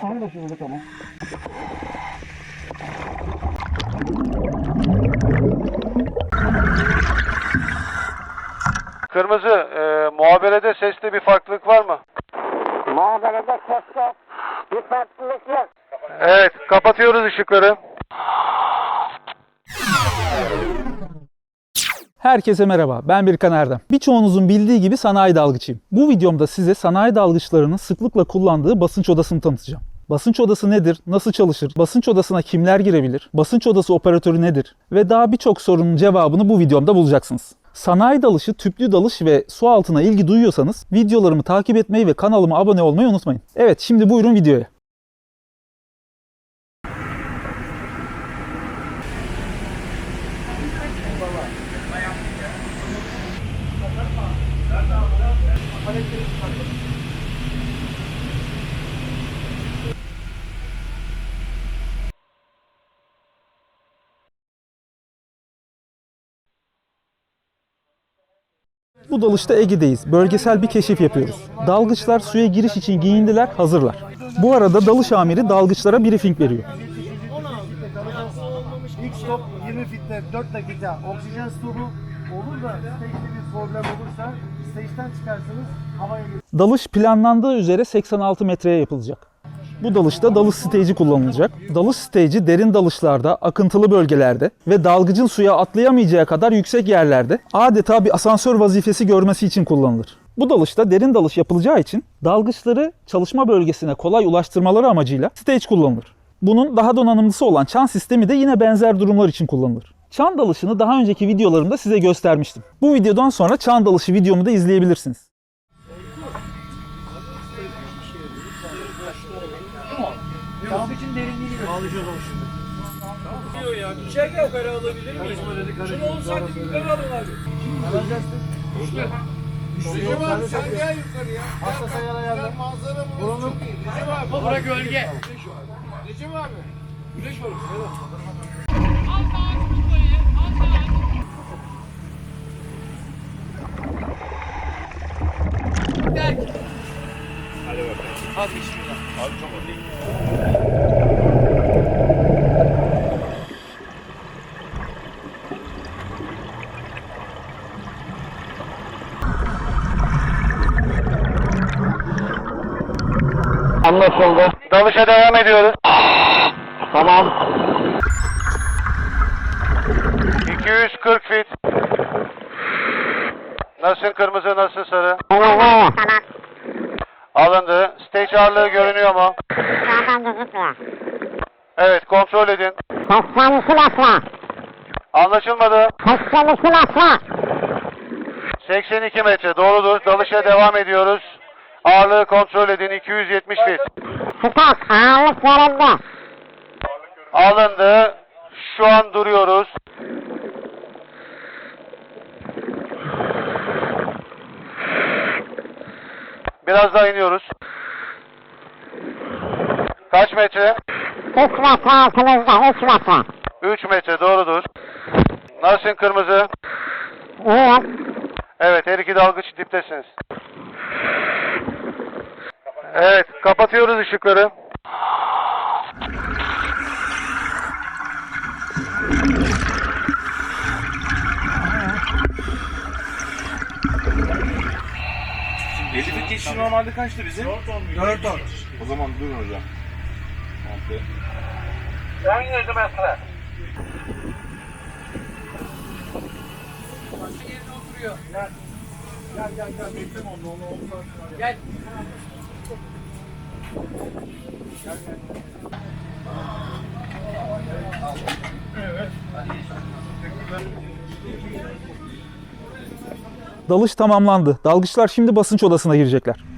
Anlaşıldı tamam. Kırmızı, e, muhaberede seste bir farklılık var mı? Muhaberede seste bir farklılık yok. Evet, kapatıyoruz ışıkları. Herkese merhaba, ben Birkan Erdem. Birçoğunuzun bildiği gibi sanayi dalgıçıyım. Bu videomda size sanayi dalgıçlarının sıklıkla kullandığı basınç odasını tanıtacağım. Basınç odası nedir, nasıl çalışır, basınç odasına kimler girebilir, basınç odası operatörü nedir ve daha birçok sorunun cevabını bu videomda bulacaksınız. Sanayi dalışı, tüplü dalış ve su altına ilgi duyuyorsanız videolarımı takip etmeyi ve kanalıma abone olmayı unutmayın. Evet, şimdi buyurun videoya. Bu dalışta Ege'deyiz. Bölgesel bir keşif yapıyoruz. Dalgıçlar suya giriş için giyindiler, hazırlar. Bu arada dalış amiri dalgıçlara briefing veriyor. İlk stop 20 fitte 4 dakika oksijen stopu olur da stage'de bir problem olursa stage'den çıkarsınız havaya geçin. Dalış planlandığı üzere 86 metreye yapılacak. Bu dalışta dalış stage'i kullanılacak. Dalış stage'i derin dalışlarda, akıntılı bölgelerde ve dalgıcın suya atlayamayacağı kadar yüksek yerlerde adeta bir asansör vazifesi görmesi için kullanılır. Bu dalışta derin dalış yapılacağı için dalgıçları çalışma bölgesine kolay ulaştırmaları amacıyla stage kullanılır. Bunun daha donanımlısı olan çan sistemi de yine benzer durumlar için kullanılır. Çan dalışını daha önceki videolarımda size göstermiştim. Bu videodan sonra çan dalışı videomu da izleyebilirsiniz. diyor ya. İçeride yukarı alabilir miyiz? Şunu 10 santim yukarı alın abi. Recep abi sen gel yukarıya. Hasta sayar. Recep abi. Güneş var. Anlaşıldı. Dalışa devam ediyoruz. tamam. 240 fit. Nasıl kırmızı, nasıl sarı? Tamam. Alındı. Stage ağırlığı görünüyor mu? Sağdan gözükmüyor. Evet, kontrol edin. 82 metre. Anlaşılmadı. 82 metre. 82 metre doğrudur. Dalışa devam ediyoruz. Ağırlığı kontrol edin. 270 fit. Stok ağırlık yerinde. Alındı. Şu an duruyoruz. Biraz daha iniyoruz. Kaç metre? 3 metre altımızda 3 metre. 3 metre doğrudur. Nasılsın kırmızı? İyiyim. Evet her iki dalgıç diptesiniz. Evet kapatıyoruz ışıkları. Elif'in geçişi normalde kaçtı bizim? 4 10. O zaman durun hocam. Altı. 17 metre. Dalış tamamlandı. Dalgıçlar şimdi basınç odasına girecekler.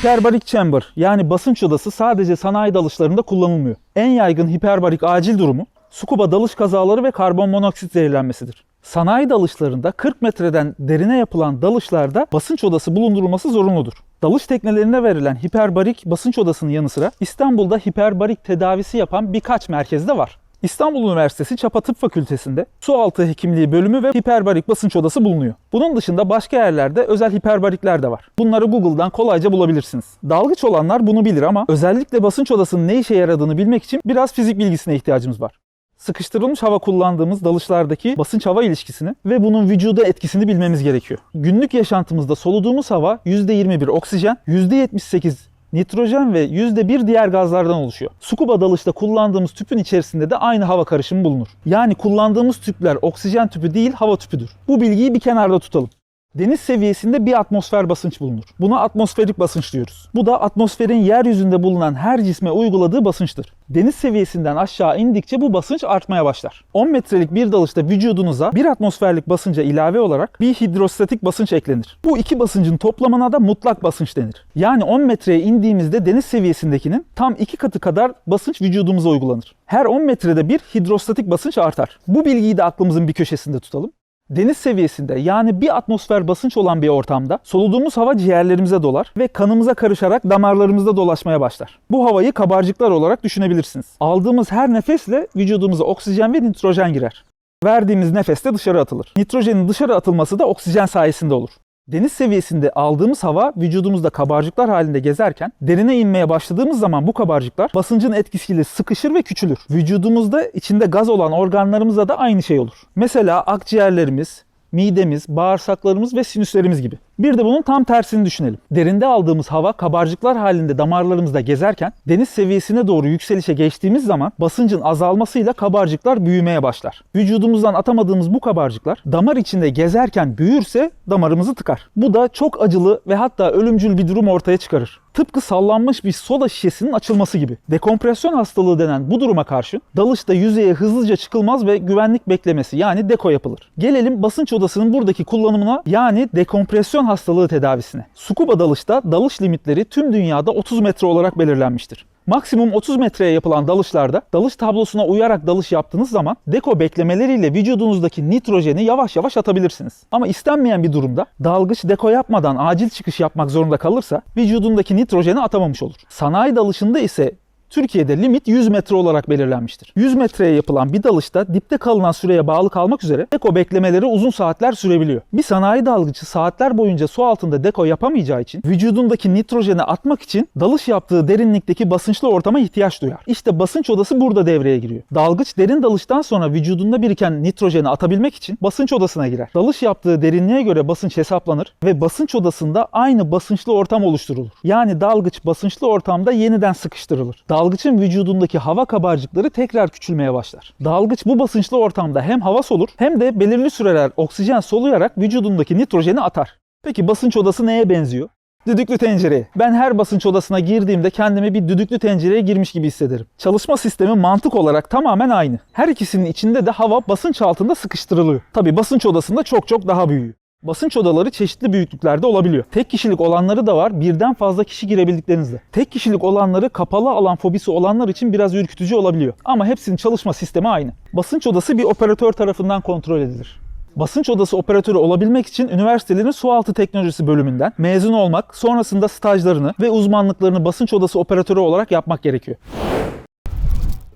Hiperbarik chamber yani basınç odası sadece sanayi dalışlarında kullanılmıyor. En yaygın hiperbarik acil durumu Scuba dalış kazaları ve karbon monoksit zehirlenmesidir. Sanayi dalışlarında 40 metreden derine yapılan dalışlarda basınç odası bulundurulması zorunludur. Dalış teknelerine verilen hiperbarik basınç odasının yanı sıra İstanbul'da hiperbarik tedavisi yapan birkaç merkezde var. İstanbul Üniversitesi Çapa Tıp Fakültesi'nde su altı hekimliği bölümü ve hiperbarik basınç odası bulunuyor. Bunun dışında başka yerlerde özel hiperbarikler de var. Bunları Google'dan kolayca bulabilirsiniz. Dalgıç olanlar bunu bilir ama özellikle basınç odasının ne işe yaradığını bilmek için biraz fizik bilgisine ihtiyacımız var. Sıkıştırılmış hava kullandığımız dalışlardaki basınç hava ilişkisini ve bunun vücuda etkisini bilmemiz gerekiyor. Günlük yaşantımızda soluduğumuz hava %21 oksijen, %78 nitrojen ve %1 diğer gazlardan oluşuyor. Scuba dalışta kullandığımız tüpün içerisinde de aynı hava karışımı bulunur. Yani kullandığımız tüpler oksijen tüpü değil hava tüpüdür. Bu bilgiyi bir kenarda tutalım. Deniz seviyesinde bir atmosfer basınç bulunur. Buna atmosferik basınç diyoruz. Bu da atmosferin yeryüzünde bulunan her cisme uyguladığı basınçtır. Deniz seviyesinden aşağı indikçe bu basınç artmaya başlar. 10 metrelik bir dalışta vücudunuza bir atmosferlik basınca ilave olarak bir hidrostatik basınç eklenir. Bu iki basıncın toplamına da mutlak basınç denir. Yani 10 metreye indiğimizde deniz seviyesindekinin tam iki katı kadar basınç vücudumuza uygulanır. Her 10 metrede bir hidrostatik basınç artar. Bu bilgiyi de aklımızın bir köşesinde tutalım. Deniz seviyesinde yani bir atmosfer basınç olan bir ortamda soluduğumuz hava ciğerlerimize dolar ve kanımıza karışarak damarlarımızda dolaşmaya başlar. Bu havayı kabarcıklar olarak düşünebilirsiniz. Aldığımız her nefesle vücudumuza oksijen ve nitrojen girer. Verdiğimiz nefes de dışarı atılır. Nitrojenin dışarı atılması da oksijen sayesinde olur. Deniz seviyesinde aldığımız hava vücudumuzda kabarcıklar halinde gezerken derine inmeye başladığımız zaman bu kabarcıklar basıncın etkisiyle sıkışır ve küçülür. Vücudumuzda içinde gaz olan organlarımızda da aynı şey olur. Mesela akciğerlerimiz, midemiz, bağırsaklarımız ve sinüslerimiz gibi. Bir de bunun tam tersini düşünelim. Derinde aldığımız hava kabarcıklar halinde damarlarımızda gezerken deniz seviyesine doğru yükselişe geçtiğimiz zaman basıncın azalmasıyla kabarcıklar büyümeye başlar. Vücudumuzdan atamadığımız bu kabarcıklar damar içinde gezerken büyürse damarımızı tıkar. Bu da çok acılı ve hatta ölümcül bir durum ortaya çıkarır. Tıpkı sallanmış bir soda şişesinin açılması gibi. Dekompresyon hastalığı denen bu duruma karşı dalışta yüzeye hızlıca çıkılmaz ve güvenlik beklemesi yani deko yapılır. Gelelim basınç odasının buradaki kullanımına yani dekompresyon hastalığı tedavisine. Scuba dalışta dalış limitleri tüm dünyada 30 metre olarak belirlenmiştir. Maksimum 30 metreye yapılan dalışlarda dalış tablosuna uyarak dalış yaptığınız zaman deko beklemeleriyle vücudunuzdaki nitrojeni yavaş yavaş atabilirsiniz. Ama istenmeyen bir durumda dalgıç deko yapmadan acil çıkış yapmak zorunda kalırsa vücudundaki nitrojeni atamamış olur. Sanayi dalışında ise Türkiye'de limit 100 metre olarak belirlenmiştir. 100 metreye yapılan bir dalışta dipte kalınan süreye bağlı kalmak üzere deko beklemeleri uzun saatler sürebiliyor. Bir sanayi dalgıcı saatler boyunca su altında deko yapamayacağı için vücudundaki nitrojeni atmak için dalış yaptığı derinlikteki basınçlı ortama ihtiyaç duyar. İşte basınç odası burada devreye giriyor. Dalgıç derin dalıştan sonra vücudunda biriken nitrojeni atabilmek için basınç odasına girer. Dalış yaptığı derinliğe göre basınç hesaplanır ve basınç odasında aynı basınçlı ortam oluşturulur. Yani dalgıç basınçlı ortamda yeniden sıkıştırılır. Dalgıçın vücudundaki hava kabarcıkları tekrar küçülmeye başlar. Dalgıç bu basınçlı ortamda hem hava solur hem de belirli süreler oksijen soluyarak vücudundaki nitrojeni atar. Peki basınç odası neye benziyor? Düdüklü tencereye. Ben her basınç odasına girdiğimde kendimi bir düdüklü tencereye girmiş gibi hissederim. Çalışma sistemi mantık olarak tamamen aynı. Her ikisinin içinde de hava basınç altında sıkıştırılıyor. Tabi basınç odasında çok çok daha büyüğü. Basınç odaları çeşitli büyüklüklerde olabiliyor. Tek kişilik olanları da var, birden fazla kişi girebildiklerinizde. Tek kişilik olanları kapalı alan fobisi olanlar için biraz ürkütücü olabiliyor. Ama hepsinin çalışma sistemi aynı. Basınç odası bir operatör tarafından kontrol edilir. Basınç odası operatörü olabilmek için üniversitelerin sualtı teknolojisi bölümünden mezun olmak, sonrasında stajlarını ve uzmanlıklarını basınç odası operatörü olarak yapmak gerekiyor.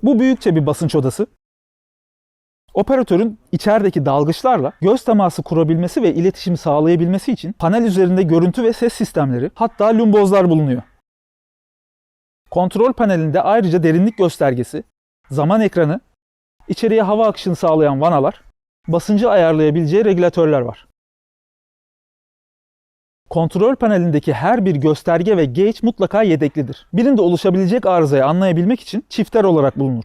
Bu büyükçe bir basınç odası. Operatörün içerideki dalgıçlarla göz teması kurabilmesi ve iletişim sağlayabilmesi için panel üzerinde görüntü ve ses sistemleri hatta lumbozlar bulunuyor. Kontrol panelinde ayrıca derinlik göstergesi, zaman ekranı, içeriye hava akışını sağlayan vanalar, basıncı ayarlayabileceği regülatörler var. Kontrol panelindeki her bir gösterge ve gauge mutlaka yedeklidir. Birinde oluşabilecek arızayı anlayabilmek için çifter olarak bulunur.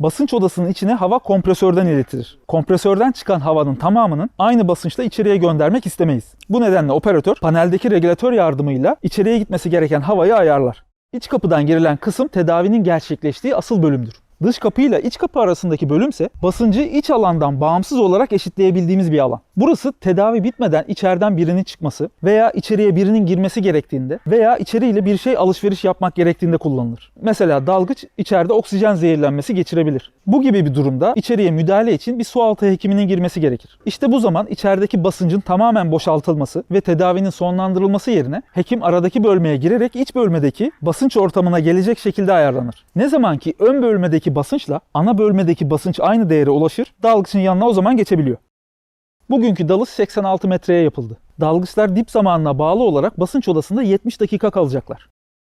Basınç odasının içine hava kompresörden iletilir. Kompresörden çıkan havanın tamamının aynı basınçla içeriye göndermek istemeyiz. Bu nedenle operatör paneldeki regülatör yardımıyla içeriye gitmesi gereken havayı ayarlar. İç kapıdan girilen kısım tedavinin gerçekleştiği asıl bölümdür. Dış kapı ile iç kapı arasındaki bölümse basıncı iç alandan bağımsız olarak eşitleyebildiğimiz bir alan. Bu Burası tedavi bitmeden içeriden birinin çıkması veya içeriye birinin girmesi gerektiğinde veya içeriyle bir şey alışveriş yapmak gerektiğinde kullanılır. Mesela dalgıç içeride oksijen zehirlenmesi geçirebilir. Bu gibi bir durumda içeriye müdahale için bir sualtı hekiminin girmesi gerekir. İşte bu zaman içerideki basıncın tamamen boşaltılması ve tedavinin sonlandırılması yerine hekim aradaki bölmeye girerek iç bölmedeki basınç ortamına gelecek şekilde ayarlanır. Ne zaman ki ön bölmedeki basınçla ana bölmedeki basınç aynı değere ulaşır, dalgıçın yanına o zaman geçebiliyor. Bugünkü dalış 86 metreye yapıldı. Dalgıçlar dip zamanına bağlı olarak basınç odasında 70 dakika kalacaklar.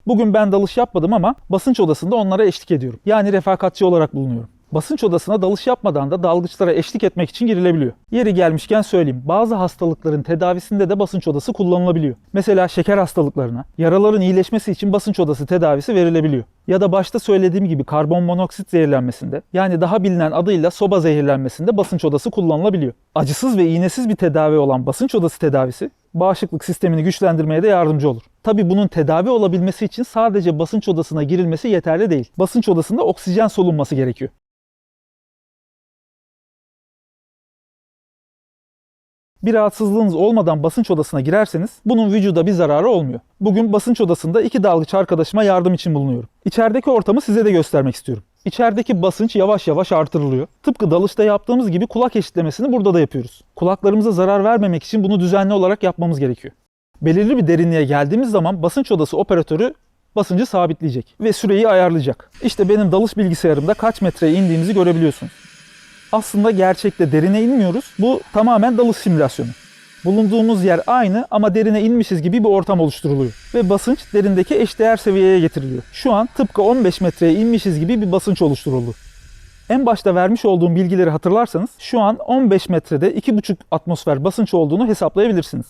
Bugün ben dalış yapmadım ama basınç odasında onlara eşlik ediyorum. Yani refakatçi olarak bulunuyorum. Basınç odasına dalış yapmadan da dalgıçlara eşlik etmek için girilebiliyor. Yeri gelmişken söyleyeyim. Bazı hastalıkların tedavisinde de basınç odası kullanılabiliyor. Mesela şeker hastalıklarına, yaraların iyileşmesi için basınç odası tedavisi verilebiliyor. Ya da başta söylediğim gibi karbon monoksit zehirlenmesinde, yani daha bilinen adıyla soba zehirlenmesinde basınç odası kullanılabiliyor. Acısız ve iğnesiz bir tedavi olan basınç odası tedavisi bağışıklık sistemini güçlendirmeye de yardımcı olur. Tabi bunun tedavi olabilmesi için sadece basınç odasına girilmesi yeterli değil. Basınç odasında oksijen solunması gerekiyor. Bir rahatsızlığınız olmadan basınç odasına girerseniz bunun vücuda bir zararı olmuyor. Bugün basınç odasında iki dalgıç arkadaşıma yardım için bulunuyorum. İçerideki ortamı size de göstermek istiyorum. İçerideki basınç yavaş yavaş artırılıyor. Tıpkı dalışta yaptığımız gibi kulak eşitlemesini burada da yapıyoruz. Kulaklarımıza zarar vermemek için bunu düzenli olarak yapmamız gerekiyor. Belirli bir derinliğe geldiğimiz zaman basınç odası operatörü basıncı sabitleyecek ve süreyi ayarlayacak. İşte benim dalış bilgisayarımda kaç metreye indiğimizi görebiliyorsunuz. Aslında gerçekte derine inmiyoruz. Bu tamamen dalış simülasyonu. Bulunduğumuz yer aynı ama derine inmişiz gibi bir ortam oluşturuluyor. Ve basınç derindeki eşdeğer seviyeye getiriliyor. Şu an tıpkı 15 metreye inmişiz gibi bir basınç oluşturuldu. En başta vermiş olduğum bilgileri hatırlarsanız şu an 15 metrede 2,5 atmosfer basınç olduğunu hesaplayabilirsiniz.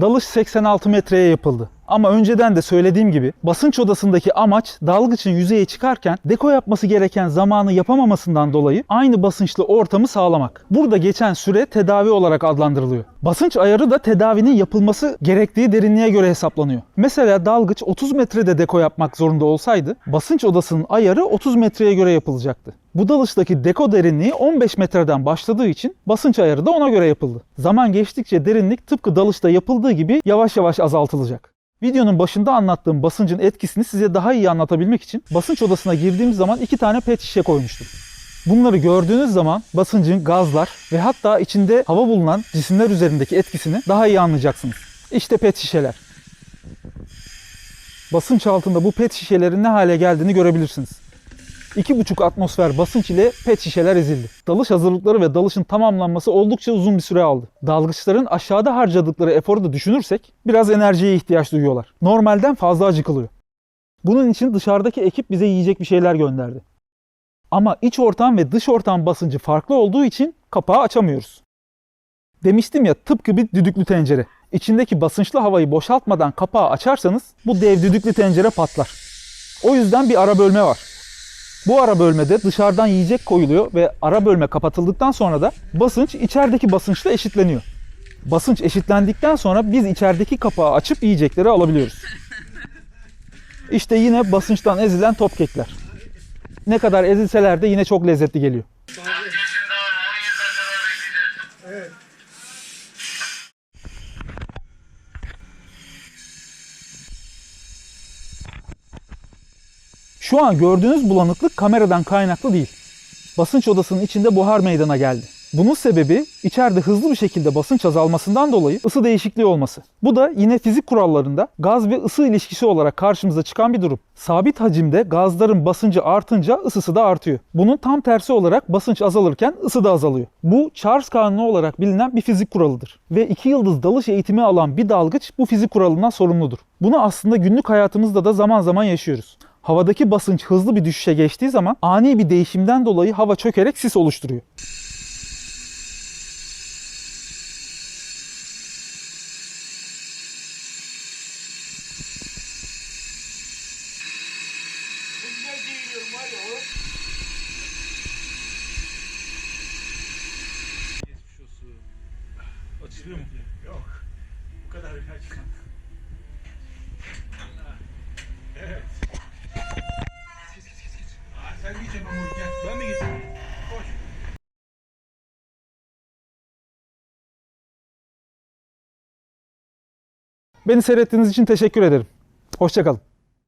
Dalış 86 metreye yapıldı. Ama önceden de söylediğim gibi basınç odasındaki amaç dalgıçın yüzeye çıkarken deko yapması gereken zamanı yapamamasından dolayı aynı basınçlı ortamı sağlamak. Burada geçen süre tedavi olarak adlandırılıyor. Basınç ayarı da tedavinin yapılması gerektiği derinliğe göre hesaplanıyor. Mesela dalgıç 30 metrede deko yapmak zorunda olsaydı basınç odasının ayarı 30 metreye göre yapılacaktı. Bu dalıştaki deko derinliği 15 metreden başladığı için basınç ayarı da ona göre yapıldı. Zaman geçtikçe derinlik tıpkı dalışta yapıldığı gibi yavaş yavaş azaltılacak. Videonun başında anlattığım basıncın etkisini size daha iyi anlatabilmek için basınç odasına girdiğimiz zaman iki tane pet şişe koymuştum. Bunları gördüğünüz zaman basıncın gazlar ve hatta içinde hava bulunan cisimler üzerindeki etkisini daha iyi anlayacaksınız. İşte pet şişeler. Basınç altında bu pet şişelerin ne hale geldiğini görebilirsiniz. 2,5 atmosfer basınç ile pet şişeler ezildi. Dalış hazırlıkları ve dalışın tamamlanması oldukça uzun bir süre aldı. Dalgıçların aşağıda harcadıkları eforu da düşünürsek biraz enerjiye ihtiyaç duyuyorlar. Normalden fazla acıkılıyor. Bunun için dışarıdaki ekip bize yiyecek bir şeyler gönderdi. Ama iç ortam ve dış ortam basıncı farklı olduğu için kapağı açamıyoruz. Demiştim ya tıpkı bir düdüklü tencere. İçindeki basınçlı havayı boşaltmadan kapağı açarsanız bu dev düdüklü tencere patlar. O yüzden bir ara bölme var. Bu ara bölmede dışarıdan yiyecek koyuluyor ve ara bölme kapatıldıktan sonra da basınç içerideki basınçla eşitleniyor. Basınç eşitlendikten sonra biz içerideki kapağı açıp yiyecekleri alabiliyoruz. İşte yine basınçtan ezilen top kekler. Ne kadar ezilseler de yine çok lezzetli geliyor. Şu an gördüğünüz bulanıklık kameradan kaynaklı değil. Basınç odasının içinde buhar meydana geldi. Bunun sebebi içeride hızlı bir şekilde basınç azalmasından dolayı ısı değişikliği olması. Bu da yine fizik kurallarında gaz ve ısı ilişkisi olarak karşımıza çıkan bir durum. Sabit hacimde gazların basıncı artınca ısısı da artıyor. Bunun tam tersi olarak basınç azalırken ısı da azalıyor. Bu Charles kanunu olarak bilinen bir fizik kuralıdır. Ve iki yıldız dalış eğitimi alan bir dalgıç bu fizik kuralından sorumludur. Bunu aslında günlük hayatımızda da zaman zaman yaşıyoruz. Havadaki basınç hızlı bir düşüşe geçtiği zaman ani bir değişimden dolayı hava çökerek sis oluşturuyor. Açılıyor mu? Beni seyrettiğiniz için teşekkür ederim. Hoşçakalın.